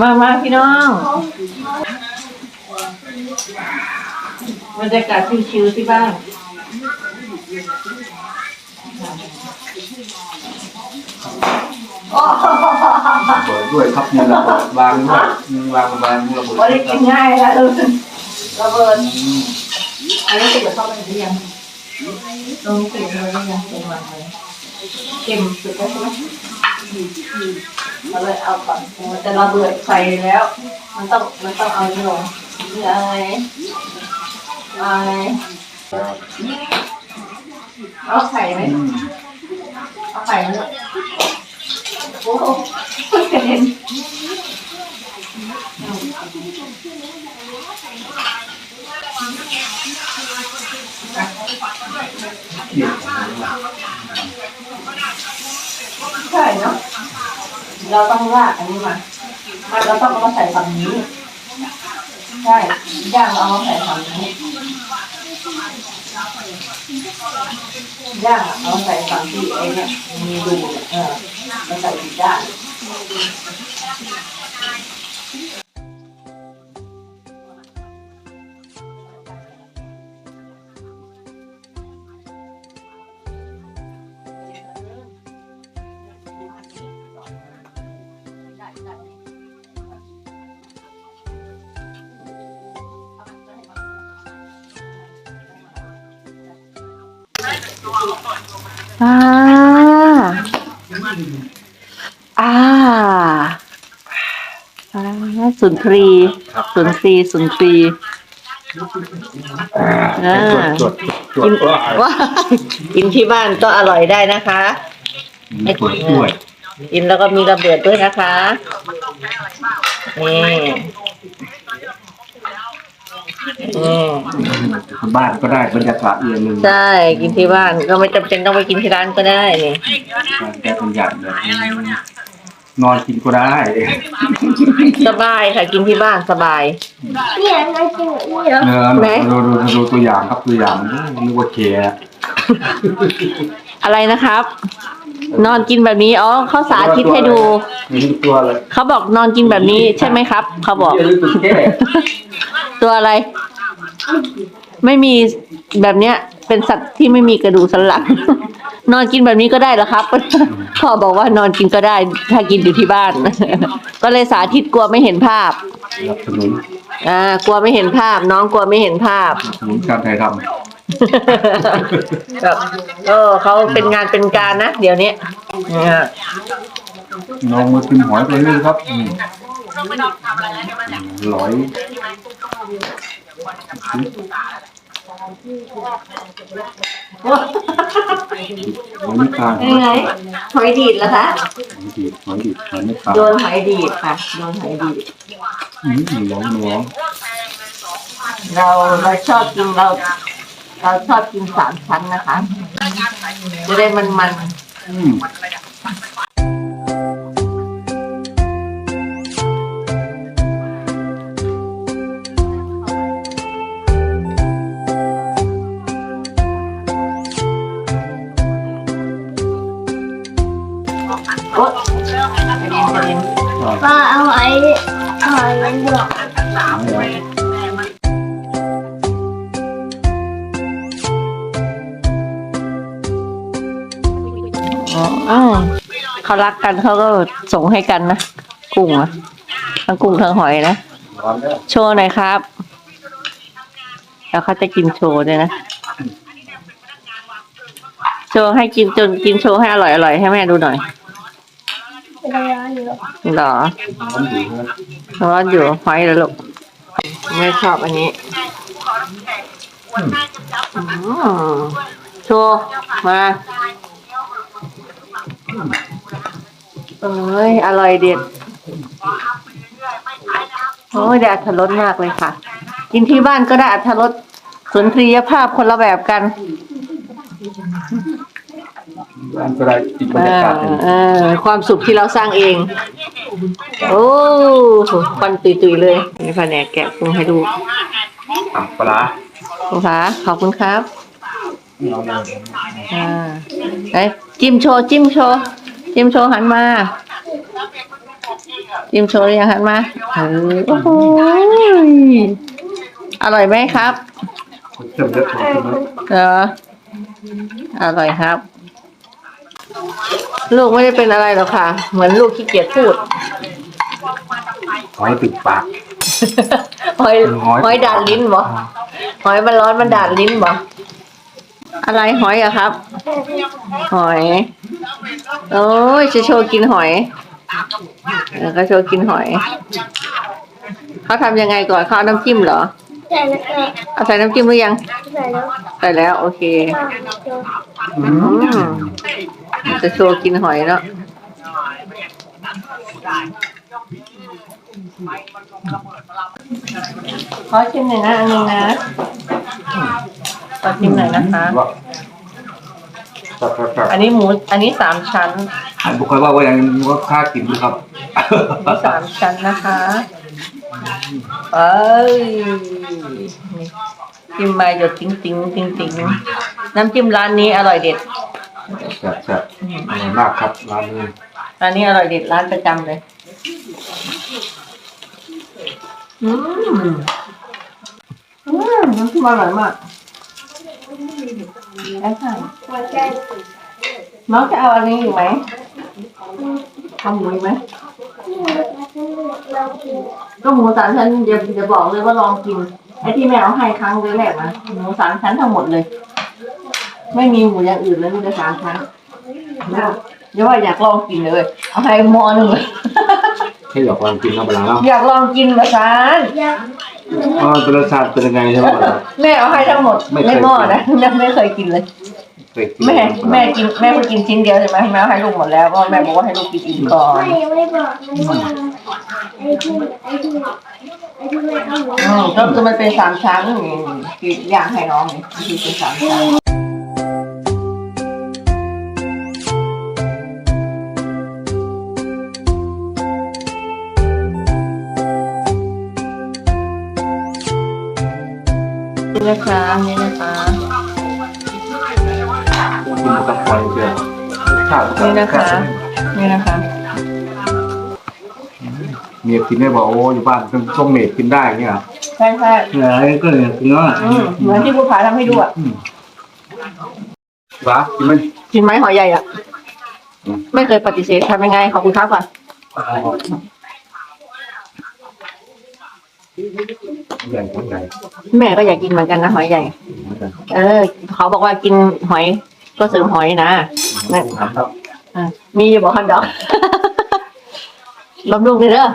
มามาพี่น้อง บรรยากาศชิวๆที่บ้านเปิดด้วยครับมือระเบิดวางด้วยมือวางวางมือระเบิดว่าได้กินง่ายแล้วเออระเบิดอันนี้ติดกับเข้าไปหรือยังตรงนี้ติดเลยหรือยังตรงวางเลยเค็มสุดแล้วใช่ไหม เราเลยเอาก่อนมันจะระเบิดไฟแล้ว มันต้องมันต้องเอานี่ลงนี่อะไรอะไรเอาไข่ไหมเอาไข่มาด้วยโอ้โหกระเด็นใช่เนาะ เราต้องลากอันนี้มามันเราต้องเอามาใส่ฝั่งนี้ใช่ย่างเราเอามาใส่ฝั่งนี้ย่างเอามาใส่ฝั่งที่ไอ้เนี่ยมีรูเนี่ยเออมาใส่อีกด้าน อ่าอ่า อ่าสุนทรี สุนทรี สุนทรีอ่าจดจดจดว้ากินที่บ้านก็อร่อยได้นะคะจดช่วยกินแล้วก็มีระเบิดด้วยนะคะนี่นี่ บ้านก็ได้บรรยากาศเอียงหนึ่งใช่กินที่บ้านก็ไม่จำเป็นต้องไปกินที่ร้านก็ได้นี่ได้บรรยากาศแบบนี้นอนกินก็ได้ สบายค่ะกินที่บ้านสบายเนี่ยไม่ใช่เนี่ยเนื้อไหนดูดูดูตัวอย่างครับตัวอย่างนึกว่าเคลียร์อะไรนะครับ นอนกินแบบนี้อ๋อเขาสาธิตให้ดูนี่ตัวอะไรเขาบอกนอนกินแบบนี้ใช่ไหมครับ เขาบอกเรียก ตัวแค่ตัวอะไร ไม่มีแบบเนี้ย เป็นสัตว์ที่ไม่มีกระดูกสันหลัง นอนกินแบบนี้ก็ได้เหรอครับพ่อบอกว่านอนกินก็ได้ ถ้ากินอยู่ที่บ้าน ก็เลยสาธิตกลัวไม่เห็นภาพสนับสนุนอ่ากลัวไม่เห็นภาพ น้องกลัวไม่เห็นภาพ สนับสนุนการถ่ายทแบบเออเขาเป็นงานเป็นการนะ เดี๋ยวนี้เนี่ยำน้องมากินหอยตัวนี้ครับอืมหลอย หอยไม่ตายยังไงหอยดีดเหรอคะหอยดีหอยดีหอยไม่ตายโดนหอยดีดค่ะโดนหอยดีดอืมร้องร้องเราเราชอบกินเรา เราชอบกินสามชั้นนะคะ จะได้มันมันอืม เอาไอ้มันหยอกอ๋อเขารักกันเขาก็ส่งให้กันนะกุ้งอะทั้งกุ้งทั้งหอยนะ โชว์หน่อยครับ แล้วเขาจะกินโชว์ด้วยนะ โชว์ให้กินจนกินโชว์ให้อร่อยอร่อยให้แม่ดูหน่อย เป็นอะไรอยู่หรอร้อนอยู่ครับร้อนอยู่หอยแล้วลูกไม่ชอบอันนี้อืมโชว์มาเอ้ยอร่อยเด็ดโอ้ยได้อัธรสมากเลยค่ะ กินที่บ้านก็ได้อัธรสสุนทรียภาพคนละแบบกัน ร้านก็ได้ติดบรรเอยากาศอดีเออความสุขที่เราสร้างเองอโอ้ควันตุยๆเลยนี่แผนกแกะกุ้งให้ดูอะปลาร้าคุณคะขอบคุณครับเอามาอ่าไหนจิ้มโชว์จิ้มโชว์จิ้มโชว์หันมา จิ้มโชว์หรือยังหันมาเออโอ้โหอร่อยไหมครับเติมเลือดของคุณนะเหรออร่อยครับ ลูกไม่ได้เป็นอะไรหรอกค่ะ เหมือนลูกขี้เกียจพูดขอให้ติดปาก หอยหอย หอยด่านลิ้นบ่หอยมันร้อนมันด่านลิ้นบ่อะไรหอยอะครับ หอยโอ้ยจะโชว์กินหอยแล้วก็โชว์กินหอย เขาทำยังไงก่อนเขาเอาน้ำจิ้มเหรอ ใช่แล้วก็เอาใส่น้ำจิ้มหรือยัง ใส่แล้วใส่แล้วโอเคก็โดนอืมจะโชว์กินหอยเนาะขอชิมหน่อยนะอันนี้นะขอชิมหน่อยนะคะ ว่าครับครับครับอันนี้หมูอันนี้สามชั้น อันบุคคลว่าว่ายังว่าค่ากินอยู่ครับ มีสามชั้นนะคะ เอ้ยนี่จิ้มมาหยดติ้งติ้งติ้งติ้งน้ำจิ้มร้านนี้อร่อยเด็ดแซ่บแซ่บอร่อยมากครับร้านนี้ร้านนี้อร่อยเด็ดร้านประจำเลยอืมอืมน้ำจิ้มอร่อยมากแอบถ่ายหัวใจ น้องจะเอาอันนี้อยู่ไหมเอาหมูอีกไหมเรากินก็หมูสามชั้นเดี๋ยวเดี๋ยวบอกเลยว่าลองกิน ไอ้ที่แม่เอาให้ครั้งแรกนะหมูสามชั้นทั้งหมดเลย ไม่มีหมูอย่างอื่นเลยมีแต่สามชั้นเดี๋ยวว่าอยากลองกินเลย เอาให้หมอหนึ่งเลยให้อยากลองกินครับปลาร้าเนาะอยากลองกินมาซานยากอ๋อเป็นรสชาติเป็นยังไงใช่ไหมปลาร้าแม่เอาให้ทั้งหมดไม่เคยในหม้อนะยังไม่เคยกินเลย เคยกินแม่แม่กินแม่เพิ่งกินชิ้นเดียวใช่ไหมแม่เอาให้ลูกหมดแล้วเพราะแม่บอกว่าให้ลูกกินอิ่มก่อน ไม่ยังไม่บอกไม่ว่าไอ้ที่ไอ้ที่ไอ้ที่ไม่เอาหนู อืมก็คือมันเป็นสามชั้นนี่คืออย่างให้น้องนี่คือเป็นสามชั้นนี่ นี่นะคะนี่นะคะเมียกินได้บอกโอ้อยู่บ้านเป็นช่วงเมดกินได้เงี้ยใช่ใช่เออก็เลยกินแล้วอะอืมเหมือนที่ผู้ผาทำให้ดูอะปลากินไหมกินไหมหอยใหญ่อะ ไม่เคยปฏิเสธทำยังไงขอบคุณครับก่อนใหญ่ทั้งใหญ่แม่ก็อยากกินเหมือนกันนะหอยใหญ่ เออ เขาบอกว่ากินหอยก็เสริมหอยนะนั่นครับ อะมีอยู่บอกฮันดอก บำรุงเลยเด้อ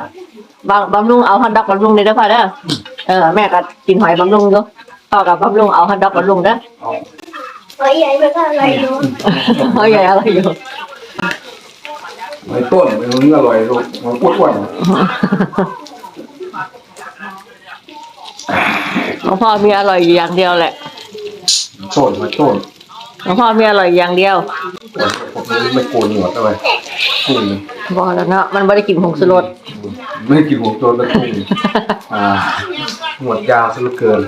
บำบำรุงเอาฮันดอกบำรุงเลยเด้อพ่อเด้อเออแม่ก็กินหอยบำรุงอยู่พ่อกับบำรุงเอาฮันดอกบำรุงเด้อหัวใหญ่ไม่ว่าอะไรหนูหอยใหญ่อะไรอยู่ไอ้ต้นมันนี้อร่อยลูกมันอ้วนหลวงพ่อมีอร่อยอยู่อย่างเดียวแหละๆต้นมาต้นหลวงพ่อมีอร่อยอยู่อย่างเดียว ผมไม่โกนหนวดเลยกุ้งบอกแล้วเนาะมันไม่ได้กินผงชูรสไม่ได้กินหัวโจนแล้วกุ้งอ่าหนวดยาวซะเหลือเกิน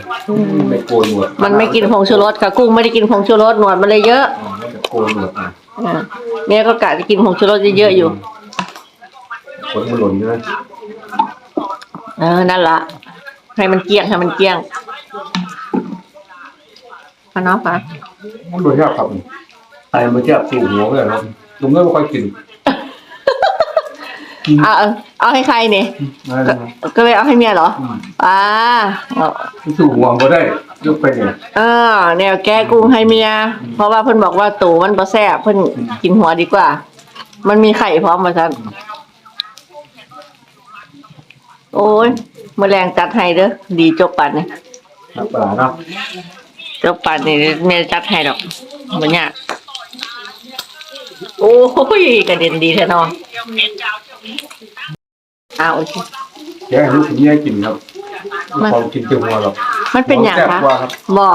ไม่โกนหนวดมันไม่กินผงชูรสค่ะ กุ้งไม่ได้กินผงชูรสหนวดมันเลยเยอะอ๋อไม่ได้โกนหนวดอะอ่าแม่ก็กะจะกินผงชูรสเยอะๆอยู่ขนมันหล่นใช่ไหมเออนั่นละให้มันเกลี้ยงให้มันเกลี้ยงพอเน้องปะมันดูแค่ครับ ไอ้มันแค่สูหัวเลยครับลุงก็ไม่ค่อยกินเอาเอาเอาให้ใครเนี่ยนั่นก็นะก็เลยเอาให้เมียเหรออ่าเอาสูหัวก็ได้ยกไปเนี่ยเออแนวแก้กุ้งให้เมีย เพราะว่าเพิ่นบอกว่าตูมันบ่แซ่บเพิ่นกินหัวดีกว่า มันมีไข่พร้อมมาซั่นโอ้ยแมลงจัดให้เด้อดีจบปันนี่ครับปลาเนาะจบปันนี่แม่จัดให้ดอกบ่ยาก โอ้ยกระเด็นดีแท้เนาะอ้าวโอเคแค่ให้ลูกคุณแม่กินครับมันพอกินเจียวหัวหรอกมันเป็นอย่างแซ่บคะกว่าครับบ่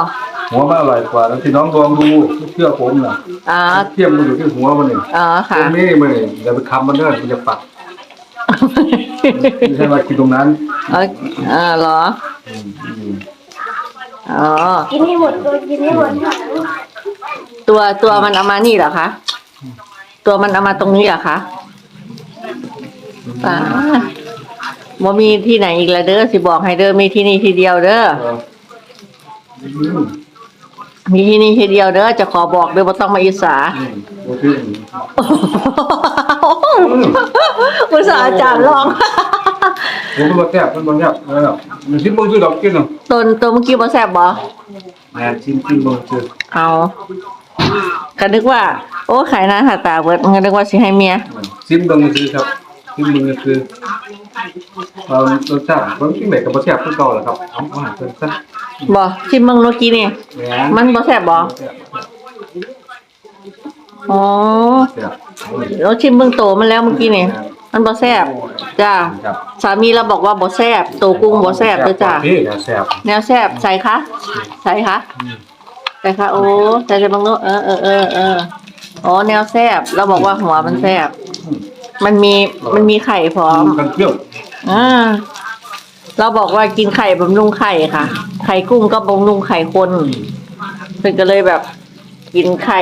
หัวมันอร่อยกว่าแล้วที่น้องลองดูเชื่อผมนะอ๋อเทียมมันอยู่ที่หัวมันเองอ๋อตค่ะรงนี้มันเองอย่าไปคำมันเด้อมันจะปักไม่ใช่ว่ากินตรงนั้นเอออ่าเหรอ อืมอืมอ๋อ กินให้หมดตัวกินให้หมดค่ะตัวตัวมันเอามานี่เหรอคะ ตัวมันเอามาตรงนี้เหรอคะป้าบ่มีที่ไหนอีกแล้วเด้อสิบอกให้เด้อมีที่นี่ทีเดียวเด้อเอออืมมีที่นี่ทีเดียวเด้อจะขอบอกเด้อบ่ต้องมาอิสาอืมโอเคอุตส่าห์อาจารย์ลองผมมันบ่แซ่บมันบ่แซ่บเออมันสิบ่ซื้อดอกกินเนาะตนตัวเมื่อกี้บ่แซ่บบ่แม่นชิมชิมบ่ซื้อเอา ก็นึกว่า โอ้ขายหน้าหาตาเบิดก็นึกว่าสิให้เมียชิมเบิ่งซื้อครับชิมเบิ่งคือเอารสชาติมันกินได้ก็บ่แซ่บคือเก่าแหละครับเอาเอาให้เพิ่นซะบ่ชิมเบิ่งเมื่อกี้นี่แม่นมันบ่แซ่บบ่แซ่บอ๋อแซ่บเราชิมเบิ่งโตมันแล้วเมื่อกี้นี่มันบ่แซ่บจ้าครับสามีเราบอกว่าบ่แซ่บโตกุ้งบ่แซ่บเด้อจ้าพี่แซ่บแนวแซ่บใส่คะใส่คะ ใส่คะโอ้ใส่จะบังโนเออเออเออเอออ๋อแนวแซบเราบอกว่าหัวมันแซบมันมีมันมีไข่พร้อมกันเปรี้ยวอ่าเราบอกว่ากินไข่บำรุงไข่ค่ะ ไข่กุ้งก็บำรุงไข่คนเพิ่นก็เลยแบบกินไข่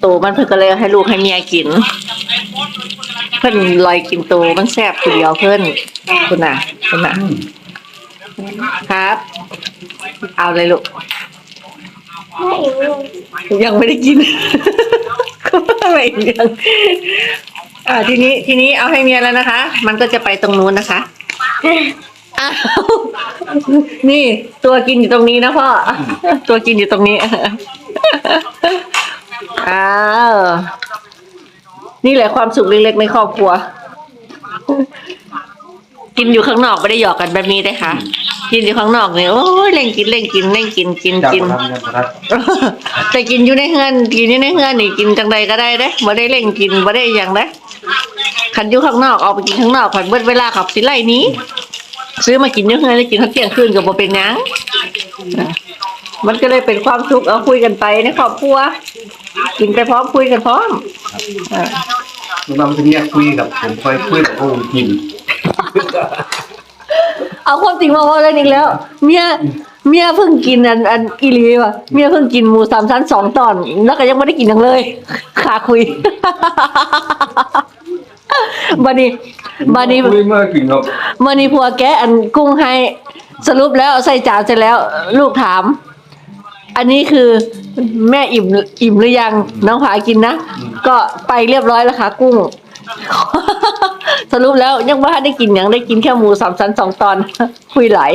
โตมันเพิ่นก็เลยให้ลูกให้เมียกิน เพิ่นลอยกินโตมันแซ่บทีเดียวเพิ่นคุณน่ะคุณน่ะ ครับ เอาเลยลูก ยังไม่ได้กินไม่ยังอ่าทีนี้ทีนี้เอาให้เมียแล้วนะคะ มันก็จะไปตรงนู้นนะคะอ้าวนี่ตัวกินอยู่ตรงนี้นะพ่อ ตัวกินอยู่ตรงนี้อ้าวนี่แหละความสุขเล็กๆในครอบครัว กินอยู่ข้างนอกไม่ได้หยอกกันแบบนี้ได้ค่ะ กินอยู่ข้างนอกเนี่ยโอ้ยเล่งกินเล่งกินเล่งกินกินจับกินมาทำกันประทัดแต่กินอยู่ในเฮือนกินอยู่ในเฮือนนี่กินจังใดก็ได้เด้บ่ได้เล่งกินบ่ได้หยังเด้คันอยู่ข้างนอกออกไปกินข้างนอกผัดเบิดเวลาขับสิไล่หนี้ ซื้อมากินอยู่เฮือนแล้วกินข้าวเที่ยงคืนก็บ่เป็นหยังมันก็เลยเป็นความสุขเอาคุยกันไปในครอบครัวกินไปพร้อมคุยกันพร้อมอ่าน้องๆจะเนี่ยคุยกับผมคอยคุยกับพวกผมกิน เอาความจริงมาเว่าเล่นอีกแล้ว เมียเมียเพิ่งกินอันอันอีหลีว่ะเมียเพิ่งกินหมูสามชั้นสองตอน แล้วก็ยังไม่ได้กินยังเลยขาคุยบัดนี้บัดนี้คุยเมื่อกินครับบัดนี้ผัวแกอันกุ้งให้สรุปแล้วใส่จานเสร็จแล้ว ลูกถาม อันนี้คือแม่อิ่มอิ่มหรือยังน้องผากินนะ ก็ไปเรียบร้อยแล้วค่ะกุ้ง สรุปแล้วยังว่าได้กินยังได้กินแค่หมูสามชั้นสองตอน คุยหลาย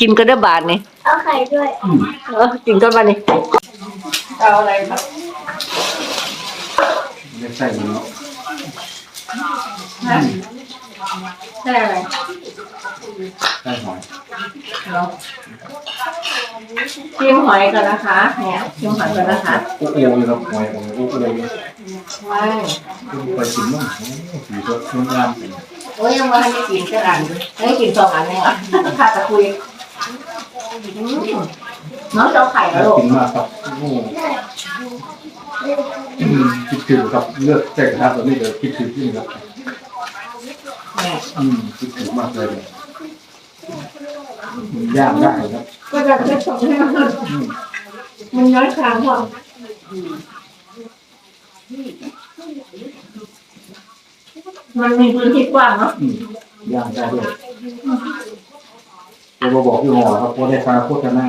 กินก็ได้บาทนี่เอาไข่ด้วยเออกินก็บาทนี่เอาอะไรครับไม่ใช่เนาะได้อะไรใช่หอยชิมหอยก่อนนะคะ เนี่ยชิมหอยก่อนนะคะโอ้โหเลยครับหอยโอ้โหเลย ไม่ไปกินมั่งสีก็ชุ่มน้ำโอ้ยยังว่าให้กินแค่อันให้กินสองอันเองอะค่ะจะคุยน้องจะเอาไข่เหรอน่าลูกกินมากครับโอ้คิดถึงครับเลือกแจกทานตัวนี้เลยวคิดถึงที่นี่ครับอืมคิดถึงมากเลยมันยางได้ครับก็จะจะส่งให้มันมันย้อยคางพอ มันมีพื้นที่กว้างเนาะอืมย่างได้ด้วยเราบอกพี่หมอครับเพราะได้ฟังโฆษณา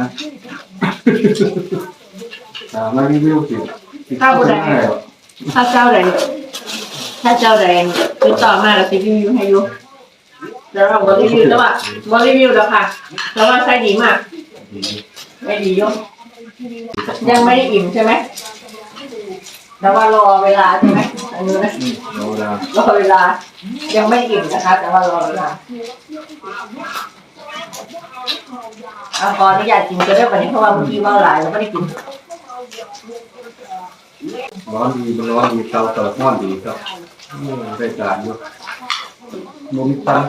ถามมารีวิวสิติดโฆษณาเหรอถ้าเจ้าใดถ้าเจ้าใดติดต่อมาแล้วจะรีวิวให้อยู่เดี๋ยวเราบรีวิวแล้วอะบรีวิวแล้วค่ะแล้วว่าใช้ดีมากไม่ดีอยยังไม่ได้อิ่มใช่ไหม แต่ว่ารอเวลาใช่ไหมอันนี้นะอืมเอาเวลารอเวลา ยังไม่อิ่มนะคะ แต่ว่ารอเวลาเอาขออนุญาตกินก็ได้วันนี้เพราะว่าเมื่อกี้เมาหลายแล้วไม่ได้กินร้อนดีมันร้อนดีเตาเติร์ร้อนดีครับอืมได้การอยู่นมควัน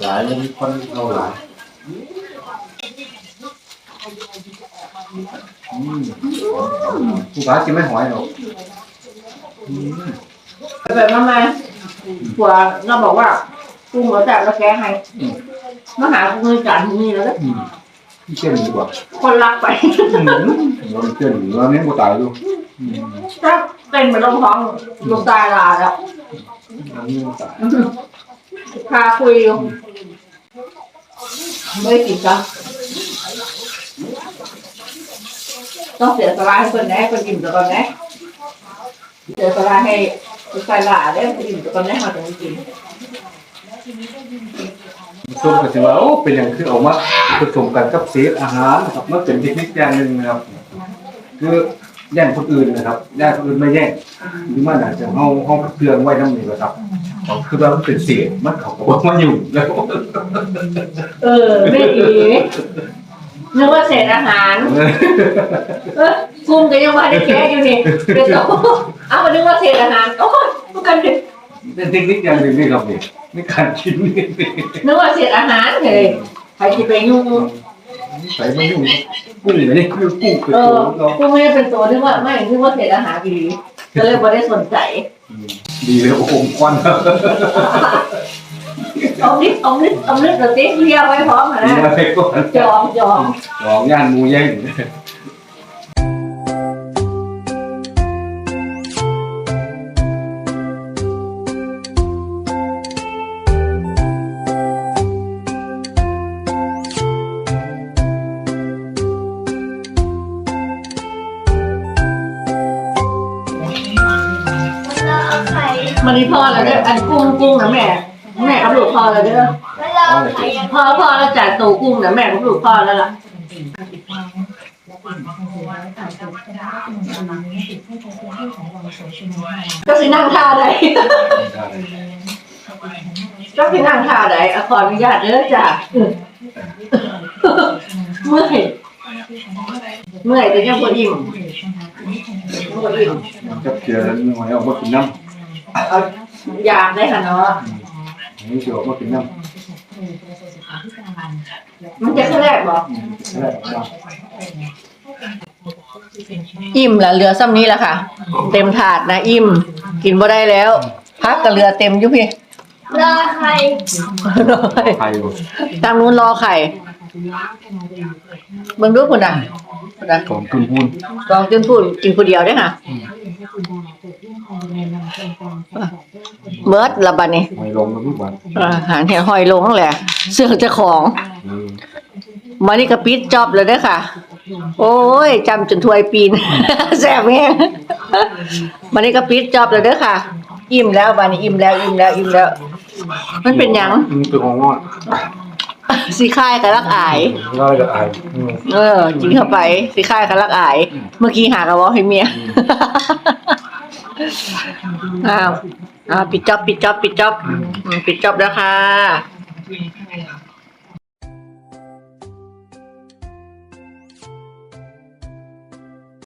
หลายนมควันเอาหลายอืมผู้ค้ากินไม่หอยหรอกอืม แบบนั้นมาผัวเราบอกว่าปรุงแล้วแต่แล้วแกให้มาหาเงินจานที่นี่แล้วก็อืมเช่นดีกว่าคนรักไปอืมเราเช่นเราเนี้ยบ่ตายอยู่อืมถ้าเป็นเหมือนลมท้องลมตายลาแล้วอันนี้บ่ตายพาคุยอยู่ไม่ติดจ้ะต้องเสียสละให้คนแน่คนอิ่มตัวก่อนแน่ เสียสละให้ใส่หลาได้คนอิ่มตัวก่อนแน่มาตรงนี้กินส้มก็ถือว่าโอ้เป็นอย่างคือเอามาผสมกันกับเศษอาหารนะครับมันเป็นเทคนิคอย่างหนึ่งนะครับ คือแย่งคนอื่นนะครับแย่งคนอื่นไม่แย่งหรือมันอาจจะเฮาเฮาเครื่องไว้นำนี่ก็ครับเอาคือว่ามันเป็นเศษมันเขาก็บ่มาอยู่แล้วเออไม่ดีนึกว่าเศษอาหารเออกุ้งก็ยังว่าได้แค่อยู่นี่เดี๋ยว เขาเอามานึกว่าเศษอาหารโอ้ยพวกกันเป็นเป็นเทคนิคอย่างหนึ่งนี่ครับนี่ในการกินนี่นึกว่าเศษอาหารเลยใครจะไปยุ่งใส่ไม่ยุ่งกุ้งนี่คือกุ้งเป็นเอตัวอของเรากูไม่ได้เป็นตัวนึกว่าไม่นึกว่าเศษอาหารดีก็เลยไม่ได้สนใจดีเลยโอ้โหควันเอานิดเอานิดเอานิดเราติ๊กเรียกไว้พร้อมดีนะอะไรก่อนจองจองลองย่านหมูแย่ง มันนี่พ่อแล้วเด้ออันกุ้งกุ้งนะแม่ แม่กับลูกพ่อแล้วเด้อพ่อพ่อแล้วจ่ายตัวกุ้งนะแม่กับลูกพ่อแล้วล่ะก็สินั่งท่าใดก็สินั่งท่าใดอะขออนุญาตเด้อจ้ะเมื่อยเมื่อยแต่ยังบ่อิ่มบ่อิ่มจับเชือแล้วหอยเอามากินน้เอาอ ยากได้ค่ะเนาะำนี่เชือเอามากินน้ำมันจะขึ้นแรกบ่แล้วอิ่มละเหลือซ้ำนี้ละค่ะ เต็มถาดนะอิ่ม กินบ่ได้แล้ว พักกับเรือเต็มอยู่พี่รอใครไข่อยู่ตามนู้นรอไข่ เบิ่งดูคุณอะคุณอะของคุณพูนลองจนพูดกินผู้เดียวได้อค่ะเบิร์ดละบัดนี้ไม่ลงมาทุกวันอาหารเห็นหอยลงแหละ เสื่องเจ้าของอืมมานี่ก็ปิดจอบเลยเด้อค่ะ โอ้ยจำจนถวยปีนแซ่บแฮงมานี่ก็ปิดจอบเลยเด้อค่ะ อิ่มแล้วบัดนี้อิ่มแล้วอิ่มแล้วอิ่มแล้ว มันเป็นหยังอืมเป็นของงอด สีค่ายกับรักอายง่ายกับอายอืมเออกินเข้าไปสีค่ายกับรักอาย เมื่อกี้หากระวอให้เมีย อ้าวอ้าวปิดจอบปิดจอบปิดจอบอืมปิดจอบแล้วค่ะ